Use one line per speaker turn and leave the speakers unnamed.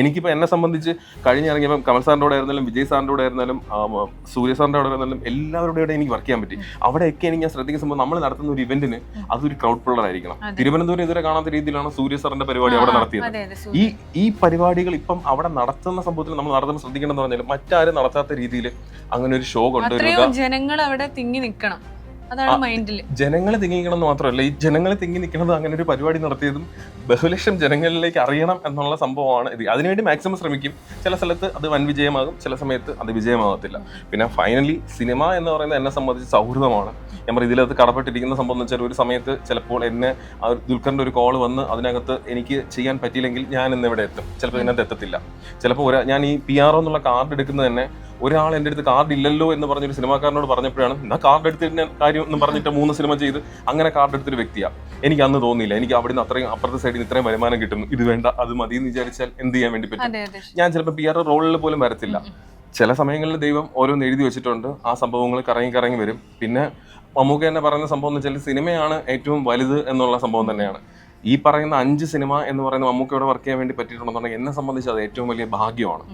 എനിക്കിപ്പോൾ എന്നെ സംബന്ധിച്ച് കഴിഞ്ഞ ഇറങ്ങിയപ്പം കമൽ സാറിന്റെ കൂടെ ആയിരുന്നാലും വിജയ് സാറിന്റെ കൂടെ ആയിരുന്നാലും സൂര്യ സാറിന്റെ കൂടെ ആയിരുന്നാലും എല്ലാവരുടെ കൂടെ എനിക്ക് വർക്ക് ചെയ്യാൻ പറ്റി. അവിടെയൊക്കെ എനിക്ക് ഞാൻ ശ്രദ്ധിക്കുന്ന സംഭവം നമ്മൾ നടത്തുന്ന ഒരു ഇവന്റിന് അതൊരു ക്രൗഡ് പുള്ളർ ആയിരിക്കണം. തിരുവനന്തപുരം ഇതുവരെ കാണാത്ത രീതിയിലാണ് സൂര്യ സാറിന്റെ പരിപാടി അവിടെ നടത്തിയത്. ഈ ഈ പരിപാടികൾ ഇപ്പം അവിടെ നടത്തുന്ന സംഭവത്തിൽ നമ്മൾ നടത്തുമ്പോൾ ശ്രദ്ധിക്കണമെന്ന് പറഞ്ഞാൽ മറ്റാരും നടത്താത്ത രീതിയിൽ അങ്ങനെ ഒരു ഷോ കൊണ്ടുവരിക.
ജനങ്ങൾ അവിടെ തിങ്ങി നിക്കണം. അതാണ് മൈൻഡിൽ
ജനങ്ങളെ തിങ്ങിക്കണം എന്ന് മാത്രമല്ല ഈ ജനങ്ങളെ തിങ്ങി നിൽക്കുന്നത് അങ്ങനെ ഒരു പരിപാടി നടത്തിയതും ബഹുലക്ഷം ജനങ്ങളിലേക്ക് അറിയണം എന്നുള്ള സംഭവമാണ് ഇത്. അതിനുവേണ്ടി മാക്സിമം ശ്രമിക്കും. ചില സ്ഥലത്ത് അത് വൻ വിജയമാകും ചില സമയത്ത് അത് വിജയമാകത്തില്ല പിന്നെ ഫൈനലി സിനിമ എന്ന് പറയുന്നത് എന്നെ സംബന്ധിച്ച് സൗഹൃദമാണ്. ഞാൻ പറയും ഇതിലകത്ത് കടപ്പെട്ടിരിക്കുന്ന സംഭവം എന്ന് വെച്ചാൽ ഒരു സമയത്ത് ചിലപ്പോൾ എന്നെ ആ ഒരു കോൾ വന്ന് അതിനകത്ത് എനിക്ക് ചെയ്യാൻ പറ്റിയില്ലെങ്കിൽ ഞാൻ ഇന്ന് ഇവിടെ എത്തും. ചിലപ്പോൾ ഇതിനകത്ത് എത്തത്തില്ല. ചിലപ്പോൾ ഒരു ഞാൻ ഈ പി ആർ എന്നുള്ള കാർഡ് എടുക്കുന്നത് തന്നെ ഒരാൾ എന്റെ അടുത്ത് കാർഡ് ഇല്ലല്ലോ എന്ന് പറഞ്ഞൊരു സിനിമാക്കാരനോട് പറഞ്ഞപ്പോഴാണ് എന്നാൽ കാർഡ് എടുത്തതിന്റെ കാര്യം എന്ന് പറഞ്ഞിട്ട് മൂന്ന് സിനിമ ചെയ്ത് അങ്ങനെ കാർഡ് എടുത്തൊരു വ്യക്തിയാണ് എനിക്ക് അന്ന് തോന്നിയില്ല. എനിക്ക് അവിടുന്ന് അത്രയും അപ്പുറത്തെ സൈഡിൽ നിന്ന് ഇത്രയും വരുമാനം കിട്ടുന്നു. ഇത് വേണ്ട അത് മതി എന്ന് വിചാരിച്ചാൽ എന്ത് ചെയ്യാൻ വേണ്ടി പറ്റും? ഞാൻ ചിലപ്പോൾ പി ആർ റോളിൽ പോലും വരത്തില്ല. ചില സമയങ്ങളിൽ ദൈവം ഓരോന്ന് എഴുതി വെച്ചിട്ടുണ്ട്. ആ സംഭവങ്ങൾ കറങ്ങി കറങ്ങി വരും. പിന്നെ മമ്മൂക്ക തന്നെ പറയുന്ന സംഭവം എന്ന് വെച്ചാൽ സിനിമയാണ് ഏറ്റവും വലുത് എന്നുള്ള സംഭവം തന്നെയാണ്. ഈ പറയുന്ന അഞ്ച് സിനിമ എന്ന് പറയുന്ന മമ്മൂക്കയോടെ വർക്ക് ചെയ്യാൻ വേണ്ടി പറ്റിയിട്ടുണ്ടെന്നുണ്ടെങ്കിൽ എന്നെ സംബന്ധിച്ച് അത് ഏറ്റവും വലിയ ഭാഗ്യമാണ്.